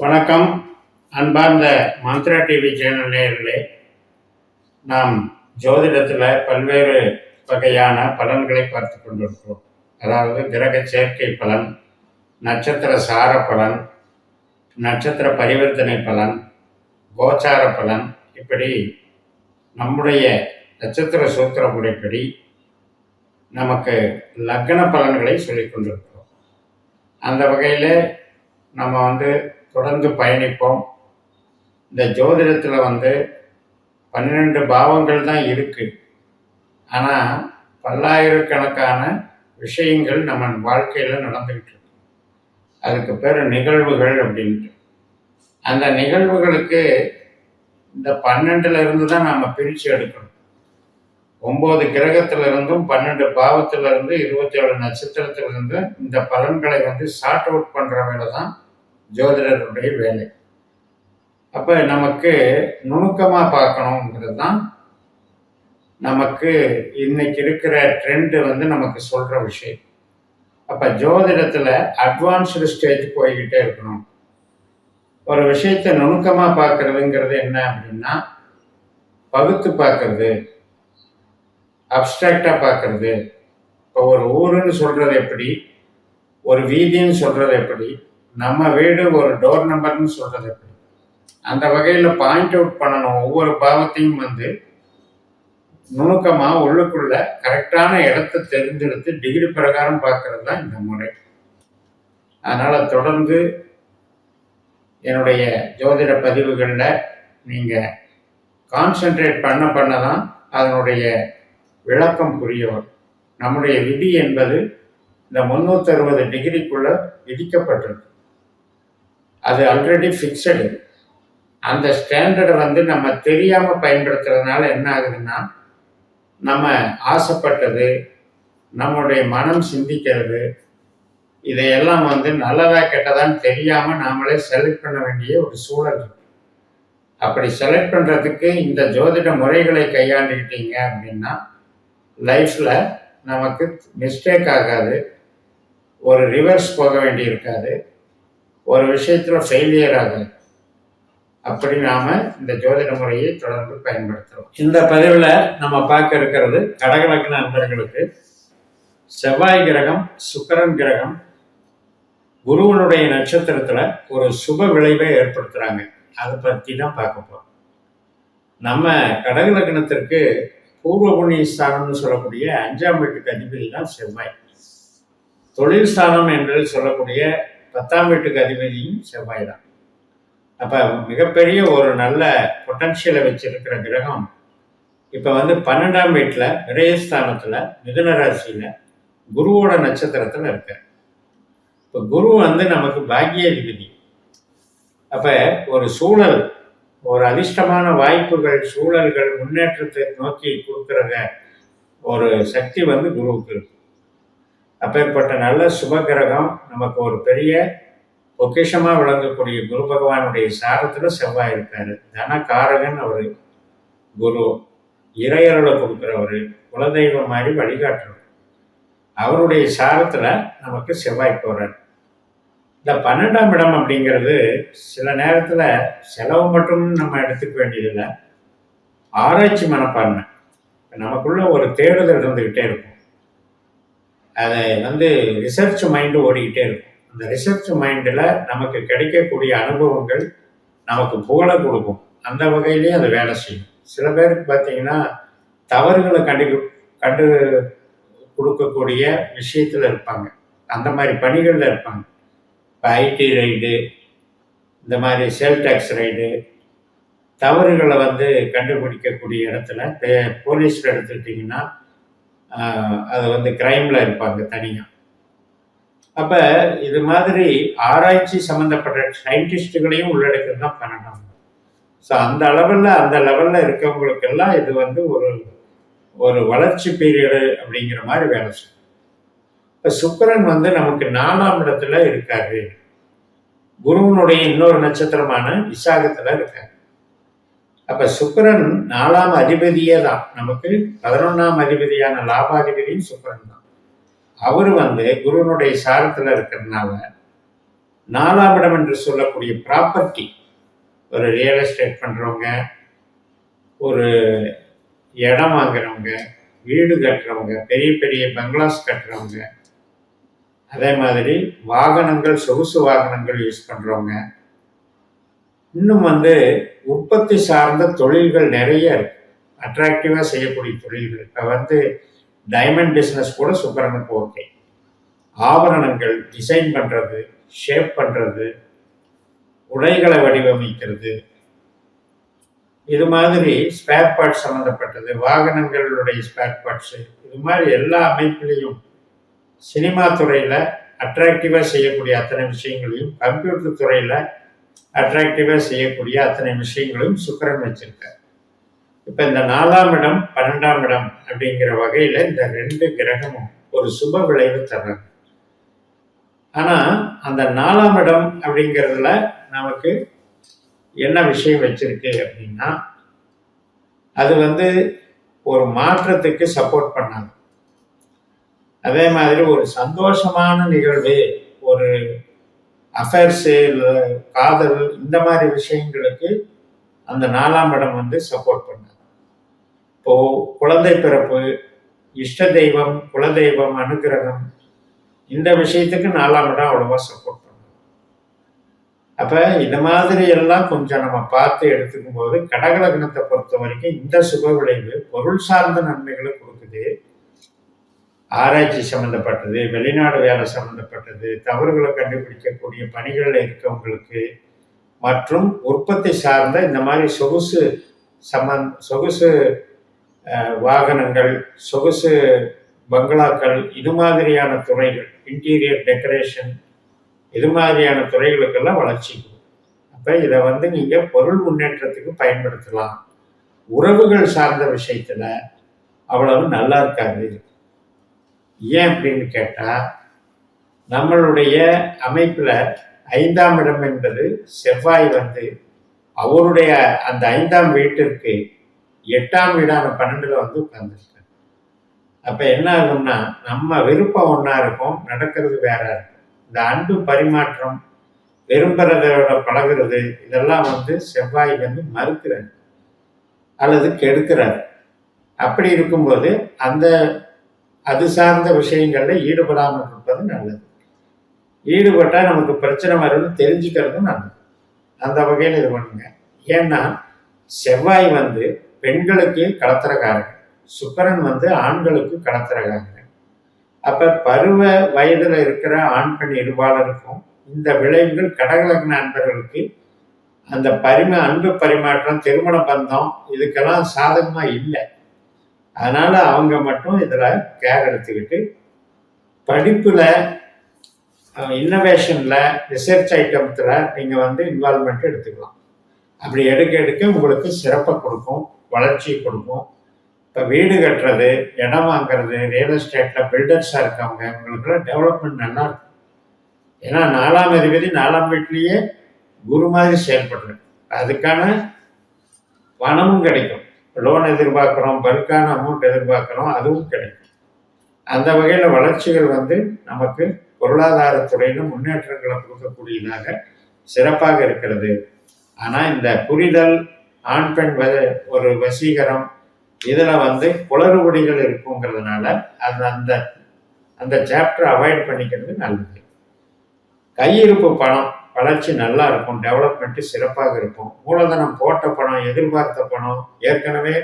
வணக்கம். அன்பார்ந்த Mantra TV channel நேயர்களே நாம் ஜோதிடத்தில் பல்வேறு வகையான பலன்களை பார்த்து கொண்டிருக்கிறோம். அதாவது கிரக சேர்க்கை பலன் நட்சத்திர சார பலன் நட்சத்திர பரிவர்த்தனை பலன் கோச்சார பலன் இப்படி நம்முடைய நட்சத்திர சூத்திர முறைப்படி நமக்கு லக்ன பலன்களை சொல்லிக் கொண்டிருக்கிறோம். அந்த வகையில் நம்ம வந்து தொடர்ந்து பயணிப்போம். இந்த ஜோதிடத்தில் வந்து பன்னிரெண்டு பாவங்கள் தான் இருக்குது ஆனால் பல்லாயிரக்கணக்கான விஷயங்கள் நம்ம வாழ்க்கையில் நடந்துக்கிட்டு இருக்கு. அதுக்கு பேர் நிகழ்வுகள் அப்படின்ட்டு. அந்த நிகழ்வுகளுக்கு இந்த பன்னெண்டுலேருந்து தான் நம்ம பிரித்து எடுக்கணும். ஒம்பது கிரகத்திலிருந்தும் பன்னெண்டு பாவத்திலிருந்து இருபத்தி ஏழு இருந்து இந்த பலன்களை வந்து ஷார்ட் அவுட் பண்ணுற வேலை தான் ஜோதிடருடைய வேலை. அப்போ நமக்கு நுணுக்கமாக பார்க்கணுங்கிறது தான் நமக்கு இன்னைக்கு இருக்கிற ட்ரெண்டு வந்து நமக்கு சொல்கிற விஷயம். அப்போ ஜோதிடத்தில் அட்வான்ஸ்டு ஸ்டேஜ் போய்கிட்டே இருக்கணும். ஒரு விஷயத்தை நுணுக்கமாக பார்க்கறதுங்கிறது என்ன அப்படின்னா பகுத்து பார்க்கறது அப்டிராக்டாக பார்க்கறது. இப்போ ஒரு ஊருன்னு சொல்கிறது எப்படி? ஒரு வீதின்னு சொல்கிறது எப்படி? நம்ம வீடு ஒரு டோர் நம்பர்னு சொல்றது எப்படி? அந்த வகையில் பாயிண்ட் அவுட் பண்ணணும். ஒவ்வொரு பாவத்தையும் வந்து நுணுக்கமாக உள்ளுக்குள்ள கரெக்டான இடத்த தெரிஞ்செடுத்து டிகிரி பிரகாரம் பார்க்கறது தான் இந்த முறை. அதனால் தொடர்ந்து என்னுடைய ஜோதிட பதிவுகளில் நீங்கள் கான்சென்ட்ரேட் பண்ண பண்ண தான் அதனுடைய விளக்கம் புரிய வரும். நம்முடைய விதி என்பது இந்த முந்நூற்றி அறுபது டிகிரிக்குள்ள விதிக்கப்பட்டிருக்கு. அது ஆல்ரெடி ஃபிக்ஸடு அந்த ஸ்டாண்டர்டை வந்து நம்ம தெரியாமல் பயன்படுத்துறதுனால என்ன ஆகுதுன்னா நம்ம ஆசைப்பட்டது நம்மளுடைய மனம் சிந்திக்கிறது இதையெல்லாம் வந்து நல்லதா கெட்டதான்னு தெரியாமல் நாமளே செலக்ட் பண்ண வேண்டிய ஒரு சூழல் இருக்கு. அப்படி செலக்ட் பண்ணுறதுக்கு இந்த ஜோதிட முறைகளை கையாண்டுக்கிட்டீங்க அப்படின்னா லைஃப்பில் நமக்கு மிஸ்டேக் ஆகாது ஒரு ரிவர்ஸ் போக வேண்டி இருக்காது. ஒரு விஷயத்தில் ஃபெயிலியர் ஆகாது அப்படி நாம இந்த ஜோதிட முறையை தொடர்ந்து பயன்படுத்துகிறோம் இந்த பதிவில் நம்ம பார்க்க இருக்கிறது கடகலக்ன அன்பர்களுக்கு செவ்வாய் கிரகம் சுக்கரன் கிரகம் குருவனுடைய நட்சத்திரத்தில் ஒரு சுப விளைவை ஏற்படுத்துகிறாங்க அதை பற்றி தான் பார்க்க போகிறோம் நம்ம கடகலக்னத்திற்கு பூர்வ புண்ணிய ஸ்தானம்னு சொல்லக்கூடிய அஞ்சாம் வீட்டுக்கு அதிபதி தான் செவ்வாய். தொழில் ஸ்தானம் என்று சொல்லக்கூடிய பத்தாம் வீட்டுக்கு அதிபதியும் செவ்வாய் தான். அப்போ மிகப்பெரிய ஒரு நல்ல பொட்டன்ஷியலை வச்சிருக்கிற கிரகம் இப்போ வந்து பன்னெண்டாம் வீட்டில் விரயஸ்தானத்தில் மிதுன ராசியில் குருவோட நட்சத்திரத்தில் இருக்கார். இப்போ குரு வந்து நமக்கு பாக்கிய அதிபதி அப்போ ஒரு சூழல் ஒரு அதிர்ஷ்டமான வாய்ப்புகள் சூழல்கள் முன்னேற்றத்தை நோக்கி கொடுக்குறத ஒரு சக்தி வந்து குருவுக்கு இருக்கும் அப்பேற்பட்ட நல்ல சுபகிரகம் நமக்கு ஒரு பெரிய பொக்கிஷமாக விளங்கக்கூடிய குரு பகவானுடைய சாரத்தில் செவ்வாய் இருக்கார். தனகாரகன் அவர். குரு. இறையருளை கொடுக்குறவர். குலதெய்வம் மாதிரி வழிகாட்டுறவர். அவருடைய சாரத்தில் நமக்கு செவ்வாய் போகிறார் இந்த பன்னெண்டாம் இடம் அப்படிங்கிறது சில நேரத்தில் செலவு மட்டும் நம்ம எடுத்துக்க வேண்டியதில்லை. ஆராய்ச்சி மனப்பான்மை. நமக்குள்ள ஒரு தேடுதல் இருந்துக்கிட்டே இருக்கும். அதை வந்து ரிசர்ச் மைண்டு ஓடிக்கிட்டே இருக்கும். அந்த ரிசர்ச் மைண்டில் நமக்கு கிடைக்கக்கூடிய அனுபவங்கள் நமக்கு புகழை கொடுக்கும். அந்த வகையிலேயே அது வேலை செய்யும். சில பேருக்கு பார்த்தீங்கன்னா தவறுகளை கண்டு கண்டு கொடுக்கக்கூடிய விஷயத்தில் இருப்பாங்க. அந்த மாதிரி பணிகளில் இருப்பாங்க. இப்போ ஐடி ரைடு இந்த மாதிரி சேல் டேக்ஸ் ரைடு தவறுகளை வந்து கண்டுபிடிக்கக்கூடிய இடத்துல போலீஸில் எடுத்துக்கிட்டிங்கன்னா அது வந்து கிரைமில் இருப்பாங்க தனியாக அப்போ இது மாதிரி ஆராய்ச்சி சம்மந்தப்பட்ட சயின்டிஸ்ட்டுகளையும் உள்ளடக்கிறது தான் பன்னெண்டாம் ஸோ அந்த அளவில் அந்த லெவலில் இருக்கவங்களுக்கெல்லாம் இது வந்து ஒரு ஒரு வளர்ச்சி பீரியடு அப்படிங்கிற மாதிரி வேலை செய்யும். இப்போ சுக்கரன் வந்து நமக்கு நாலாம் இடத்துல இருக்காரு. குருவனுடைய இன்னொரு நட்சத்திரமான விசாகத்தில் இருக்காரு. அப்ப சுக்கரன் நாலாம் அதிபதியே தான் நமக்கு பதினொன்னாம் அதிபதியான லாபாதிபதியும் சுக்கரன் தான். அவர் வந்து குருவனுடைய சாரத்தில் இருக்கிறதுனால நாலாம் இடம் என்று சொல்லக்கூடிய ப்ராப்பர்ட்டி ஒரு ரியல் எஸ்டேட் பண்ணுறவங்க ஒரு இடம் வாங்குறவங்க வீடு கட்டுறவங்க பெரிய பெரிய பங்களாஸ் கட்டுறவங்க அதே மாதிரி வாகனங்கள் சொகுசு வாகனங்கள் யூஸ் பண்ணுறவங்க இன்னும் வந்து உற்பத்தி சார்ந்த தொழில்கள் நிறைய இருக்கு. அட்ராக்டிவாக செய்யக்கூடிய தொழில்கள். இப்போ வந்து டைமண்ட் பிஸ்னஸ் கூட சுக்கரனுக்கு ஓகே ஆபரணங்கள் டிசைன் பண்ணுறது ஷேப் பண்ணுறது உடைகளை வடிவமைக்கிறது. இது மாதிரி ஸ்பேர் பார்ட்ஸ் சம்மந்தப்பட்டது வாகனங்களுடைய ஸ்பேர் பார்ட்ஸு இது மாதிரி எல்லா அமைப்புலேயும் சினிமா துறையில் அட்ராக்டிவாக செய்யக்கூடிய அத்தனை விஷயங்களையும் கம்ப்யூட்டர் துறையில் அட்ராக்டிவாக செய்யக்கூடிய அத்தனை விஷயங்களும் சுக்கரன் வச்சிருக்கார். இப்போ இந்த நாலாம் இடம் பன்னெண்டாம் இடம் அப்படிங்கிற வகையில் இந்த ரெண்டு கிரகமும் ஒரு சுப விளைவு தர்றாங்க ஆனால் அந்த நாலாம் இடம் அப்படிங்கிறதுல நமக்கு என்ன விஷயம் வச்சிருக்கு அப்படின்னா அது வந்து ஒரு மாற்றத்துக்கு சப்போர்ட் பண்ணாது அதே மாதிரி ஒரு சந்தோஷமான நிகழ்வு ஒரு அஃபேர்ஸு இல்லை காதல் இந்த மாதிரி விஷயங்களுக்கு அந்த நாலாம் இடம் வந்து சப்போர்ட் பண்ணாது இப்போ குழந்தை பிறப்பு இஷ்ட தெய்வம் குலதெய்வம் அனுகிரகம் இந்த விஷயத்துக்கு நாலாம் இடம் அவ்வளோவா சப்போர்ட் பண்ணும் அப்போ இந்த மாதிரி எல்லாம் கொஞ்சம் நம்ம பார்த்து எடுத்துக்கும் போது கடகலக்னத்தை பொறுத்த வரைக்கும் இந்த சுப விளைவு பொருள் சார்ந்த நன்மைகளை கொடுக்குது. ஆராய்ச்சி சம்மந்தப்பட்டது வெளிநாடு வேலை சம்மந்தப்பட்டது தவறுகளை கண்டுபிடிக்கக்கூடிய பணிகளில் இருக்கவங்களுக்கு மற்றும் உற்பத்தி சார்ந்த இந்த மாதிரி சொகுசு சம்மந் சொகுசு வாகனங்கள் சொகுசு பங்களாக்கள் இது மாதிரியான துறைகள் இன்டீரியர் டெக்கரேஷன் இது மாதிரியான துறைகளுக்கெல்லாம் வளர்ச்சி அப்போ இதை வந்து நீங்கள் பொருள் முன்னேற்றத்துக்கு பயன்படுத்தலாம். உறவுகள் சார்ந்த விஷயத்தில் அவ்வளவு நல்லா இருக்காது. ஏன் அப்படின்னு கேட்டால் நம்மளுடைய அமைப்பில் ஐந்தாம் இடம் என்பது செவ்வாய் வந்து அவருடைய அந்த ஐந்தாம் வீட்டிற்கு எட்டாம் வீடான பன்னெண்டுல வந்து உட்கார்ந்துருக்காரு. அப்போ என்ன ஆகும்னா நம்ம விருப்பம் ஒன்றா இருக்கும் நடக்கிறது வேற இருக்கும். இந்த அன்பு பரிமாற்றம் விரும்புறதோட பழகிறது இதெல்லாம் வந்து செவ்வாய் வந்து மறுக்கிறார் அல்லது கெடுக்கிறார். அப்படி இருக்கும்போது அந்த அது சார்ந்த விஷயங்களில் ஈடுபடாமல் இருப்பது நல்லது. ஈடுபட்டால் நமக்கு பிரச்சனை வரும்னு தெரிஞ்சுக்கிறதும் நல்லது. அந்த வகையில் இது பண்ணுங்க. ஏன்னா செவ்வாய் வந்து பெண்களுக்கு கடத்திரக்காரங்க சுக்கரன் வந்து ஆண்களுக்கு கடத்திரக்காரங்க அப்போ பருவ வயதில் இருக்கிற ஆண் பெண் இருபாலருக்கும் இந்த விளைவுகள் கடகலக்ன நண்பர்களுக்கு அந்த பரிம அன்பு பரிமாற்றம் திருமண பந்தம் இதுக்கெல்லாம் சாதகமாக இல்லை. அதனால அவங்க மட்டும் இதில் கேர் எடுத்துக்கிட்டு படிப்பில் இன்னோவேஷனில் ரிசர்ச் ஐட்டத்தில் நீங்கள் வந்து இன்வால்மெண்ட் எடுத்துக்கலாம். அப்படி எடுக்க எடுக்க உங்களுக்கு சிறப்பை கொடுக்கும் வளர்ச்சியை கொடுக்கும். இப்போ வீடு கட்டுறது இடம் வாங்குறது ரியல் எஸ்டேட்டில் பில்டர்ஸாக இருக்கவங்க உங்களுக்குலாம் டெவலப்மெண்ட் நல்லா இருக்கும். ஏன்னா நாலாம் அதிபதி நாலாம் வீட்லேயே குரு மாதிரி செயல்படுறது அதுக்கான பணமும் கிடைக்கும். லோன் எதிர்பார்க்குறோம் பல்கான அமௌண்ட் எதிர்பார்க்குறோம் அதுவும் கிடைக்கும். அந்த வகையில் வளர்ச்சிகள் வந்து நமக்கு பொருளாதாரத்துறையிலும் முன்னேற்றங்களை கொடுக்கக்கூடியதாக சிறப்பாக இருக்கிறது. ஆனால் இந்த புரிதல் ஆண் பெண் ஒரு வசீகரம் இதில் வந்து குளறுபடிகள் இருக்குங்கிறதுனால அது அந்த அந்த சாப்டர் அவாய்ட் பண்ணிக்கிறது நல்லது. கையிருப்பு பணம் வளர்ச்சி நல்லா இருக்கும் டெவலப்மெண்ட்டு சிறப்பாக இருக்கும். மூலதனம் போட்ட பணம் எதிர்பார்த்த பணம் ஏற்கனவே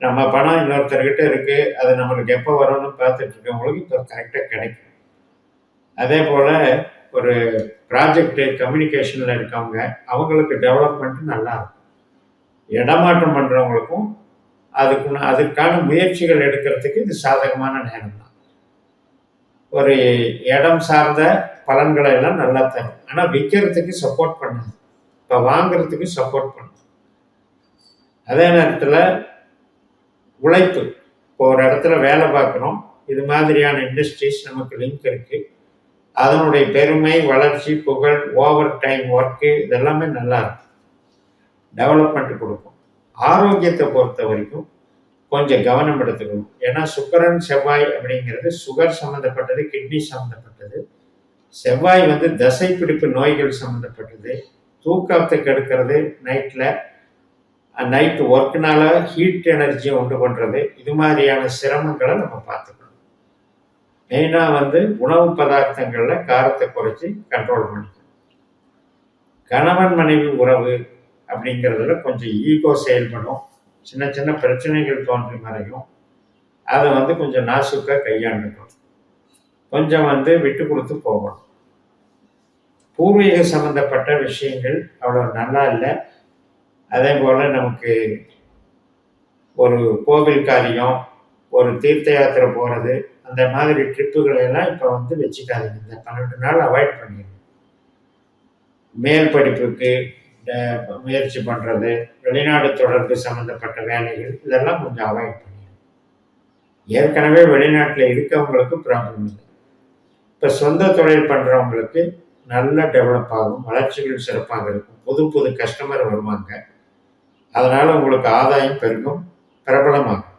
நம்ம பணம் இன்னொருத்தர்கிட்ட இருக்குது அது நம்மளுக்கு எப்போ வரும்னு பார்த்துட்டு இருக்கவங்களுக்கு இப்போ கரெக்டாக கிடைக்கும். அதே போல் ஒரு ப்ராஜெக்டு கம்யூனிகேஷனில் இருக்கவங்க அவங்களுக்கு டெவலப்மெண்ட்டு நல்லா இருக்கும். இடமாற்றம் பண்ணுறவங்களுக்கும் அதுக்கு அதுக்கான முயற்சிகள் எடுக்கிறதுக்கு இது சாதகமான நேரம் தான். ஒரு இடம் சார்ந்த பலன்களை எல்லாம் நல்லா தரும். ஆனால் விற்கிறதுக்கு சப்போர்ட் பண்ணுது இப்போ வாங்குறதுக்கு சப்போர்ட் பண்ணுது அதே நேரத்தில் உழைப்பு. இப்போ ஒரு இடத்துல வேலை பார்க்குறோம். இது மாதிரியான இண்டஸ்ட்ரீஸ் நமக்கு லிங்க் இருக்குது அதனுடைய பெருமை வளர்ச்சி புகழ் ஓவர் டைம் ஒர்க்கு இதெல்லாமே நல்லா இருக்கும். டெவலப்மெண்ட் கொடுக்கும். ஆரோக்கியத்தை பொறுத்த வரைக்கும் கொஞ்சம் கவனம் எடுத்துக்கணும். ஏன்னா சுக்கரன் செவ்வாய் அப்படிங்கிறது சுகர் சம்மந்தப்பட்டது கிட்னி சம்மந்தப்பட்டது செவ்வாய் வந்து தசை பிடிப்பு நோய்கள் சம்மந்தப்பட்டது தூக்கத்தை கெடுக்கிறது நைட்டில் நைட்டு ஒர்க்குனால ஹீட் எனர்ஜியை உண்டு பண்ணுறது இது மாதிரியான சிரமங்களை நம்ம பார்த்துக்கணும். மெயினாக வந்து உணவு பதார்த்தங்களில் காரத்தை குறைச்சி கண்ட்ரோல் பண்ணிக்கணும். கணவன் மனைவி உறவு அப்படிங்கிறதுல கொஞ்சம் ஈகோ செயல்படும். சின்ன சின்ன பிரச்சனைகள் தோன்றி மறையும். அதை வந்து கொஞ்சம் நாசுக்காக கையாண்டுக்கணும். கொஞ்சம் வந்து விட்டு கொடுத்து போகணும். பூர்வீக சம்பந்தப்பட்ட விஷயங்கள் அவ்வளோ நல்லா இல்லை. அதே போல் நமக்கு ஒரு கோவில் காரியம் ஒரு தீர்த்த யாத்திரை போகிறது அந்த மாதிரி ட்ரிப்புகளை எல்லாம் இப்போ வந்து வச்சுக்காதீங்க. இந்த பன்னெண்டு நாள் அவாய்ட் பண்ணிடுங்க. மேல் படிப்புக்கு முயற்சி பண்ணுறது வெளிநாடு தொடர்பு சம்மந்தப்பட்ட வேலைகள் இதெல்லாம் கொஞ்சம் அவாய்ட் பண்ணி ஏற்கனவே வெளிநாட்டில் இருக்கவங்களுக்கு ப்ராப்ளம் இல்லை. இப்போ சொந்த தொழில் பண்ணுறவங்களுக்கு நல்ல டெவலப் ஆகும் வளர்ச்சிகள் சிறப்பாக இருக்கும் புது புது கஸ்டமர் வருவாங்க. அதனால் உங்களுக்கு ஆதாயம் பெருகும் பிரபலமாகும்.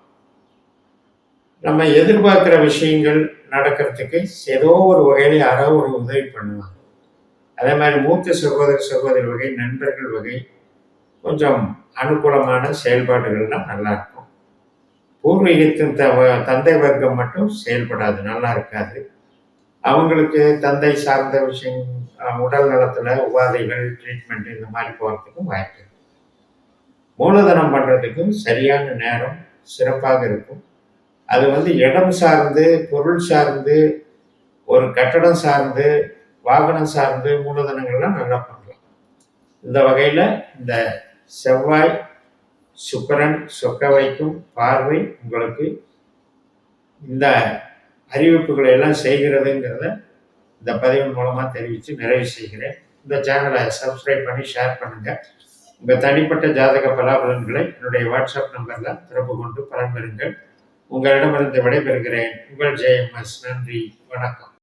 நம்ம எதிர்பார்க்குற விஷயங்கள் நடக்கிறதுக்கு ஏதோ ஒரு வகையில் யாரோ ஒரு உதவி பண்ணுவாங்க. அதே மாதிரி மூத்த சகோதர சகோதரி வகை நண்பர்கள் வகை கொஞ்சம் அனுகூலமான செயல்பாடுகள்லாம் நல்லா இருக்கும். பூர்வீகத்தின் த தந்தை வர்க்கம் மட்டும் செயல்படாது நல்லா இருக்காது. அவங்களுக்கு தந்தை சார்ந்த விஷயம் உடல் நலத்தில் உபாதைகள் ட்ரீட்மெண்ட் இந்த மாதிரி போகிறதுக்கும் வாய்ப்பு இருக்கு. மூலதனம் பண்ணுறதுக்கும் சரியான நேரம் சிறப்பாக இருக்கும். அது வந்து இடம் சார்ந்து பொருள் சார்ந்து ஒரு கட்டடம் சார்ந்து வாகனம் சார்ந்து மூலதனங்கள்லாம் நல்லா பண்ணலாம் இந்த வகையில் இந்த செவ்வாய் சுக்கரன் சொக்க வைக்கும் பார்வை உங்களுக்கு இந்த அறிவிப்புகளை எல்லாம் செய்கிறதுங்கிறத இந்த பதிவின் மூலமாக தெரிவித்து நிறைவு செய்கிறேன். இந்த சேனலை சப்ஸ்கிரைப் பண்ணி ஷேர் பண்ணுங்கள் உங்கள் தனிப்பட்ட ஜாதக பலாபலன்களை என்னுடைய வாட்ஸ்அப் நம்பரில் தொடர்பு கொண்டு பலன் பெறுங்கள் உங்களிடமிருந்து விடைபெறுகிறேன். உங்கள் ஜெயம்எஸ் நன்றி. வணக்கம்.